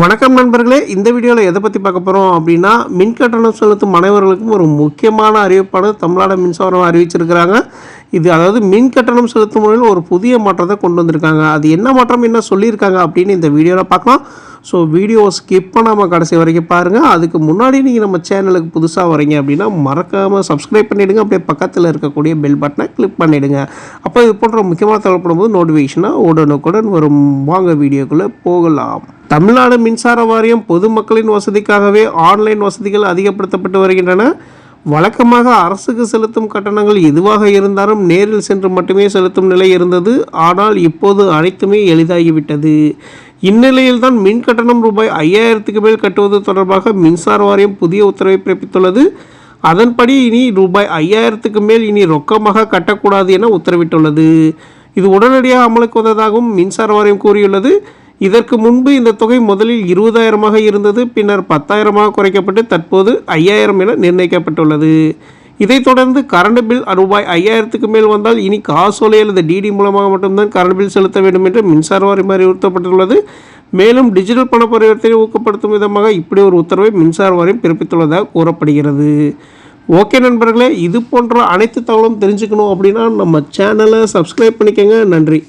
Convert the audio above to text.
வணக்கம் நண்பர்களே இந்த வீடியோவில் எதை பற்றி பார்க்க போகிறோம் அப்படின்னா மின் கட்டணம் செலுத்தும் அனைவர்களுக்கும் ஒரு முக்கியமான அறிவிப்பான தமிழ்நாடு மின்சாரம் அறிவிச்சிருக்கிறாங்க. இது அதாவது மின் கட்டணம் செலுத்தும் முறையில் ஒரு புதிய மாற்றத்தை கொண்டு வந்திருக்காங்க. அது என்ன மாற்றம் என்ன சொல்லியிருக்காங்க அப்படின்னு இந்த வீடியோவில் பார்க்கலாம். ஸோ வீடியோ ஸ்கிப் பண்ணாமல் கடைசி வரைக்கும் பாருங்கள் அதுக்கு முன்னாடி நீங்கள் நம்ம சேனலுக்கு புதுசாக வரீங்க அப்படின்னா மறக்காமல் சப்ஸ்கிரைப் பண்ணிவிடுங்க அப்படியே பக்கத்தில் இருக்கக்கூடிய பெல் பட்டனை கிளிக் பண்ணிவிடுங்க அப்போ இது போன்ற முக்கியமான தேவைப்படும் போது நோட்டிஃபிகேஷனாக உடனுக்குடன் வரும். வாங்க வீடியோக்குள்ளே போகலாம். தமிழ்நாடு மின்சார வாரியம் பொதுமக்களின் வசதிக்காகவே ஆன்லைன் வசதிகள் அதிகப்படுத்தப்பட்டு வருகின்றன. வழக்கமாக அரசுக்கு செலுத்தும் கட்டணங்கள் எதுவாக இருந்தாலும் நேரில் சென்று மட்டுமே செலுத்தும் நிலை இருந்தது. ஆனால் இப்போது அனைத்துமே எளிதாகிவிட்டது. இந்நிலையில் தான் மின் கட்டணம் ரூபாய் ஐயாயிரத்துக்கு மேல் கட்டுவது தொடர்பாக மின்சார வாரியம் புதிய உத்தரவை பிறப்பித்துள்ளது. அதன்படி இனி ரூபாய் ஐயாயிரத்துக்கு மேல் இனி ரொக்கமாக கட்டக்கூடாது என உத்தரவிட்டுள்ளது. இது உடனடியாக அமலுக்கு வந்ததாகவும் மின்சார வாரியம் கூறியுள்ளது. இதற்கு முன்பு இந்த தொகை முதலில் இருபதாயிரமாக இருந்தது பின்னர் பத்தாயிரமாக குறைக்கப்பட்டு தற்போது ஐயாயிரம் என நிர்ணயிக்கப்பட்டுள்ளது. இதைத் தொடர்ந்து கரண்ட் பில் ரூபாய் ஐயாயிரத்துக்கு மேல் வந்தால் இனி காசோலை அல்லது டிடி மூலமாக மட்டும்தான் கரண்ட் பில் செலுத்த வேண்டும் என்று மின்சார வாரியம் அறிவுறுத்தப்பட்டுள்ளது. மேலும் டிஜிட்டல் பண பரிவர்த்தனை ஊக்கப்படுத்தும் விதமாக இப்படி ஒரு உத்தரவை மின்சார வாரியம் பிறப்பித்துள்ளதாக கூறப்படுகிறது. ஓகே நண்பர்களே இது போன்ற அனைத்து தகவலும் தெரிஞ்சுக்கணும் அப்படின்னா நம்ம சேனலை சப்ஸ்கிரைப் பண்ணிக்கோங்க. நன்றி.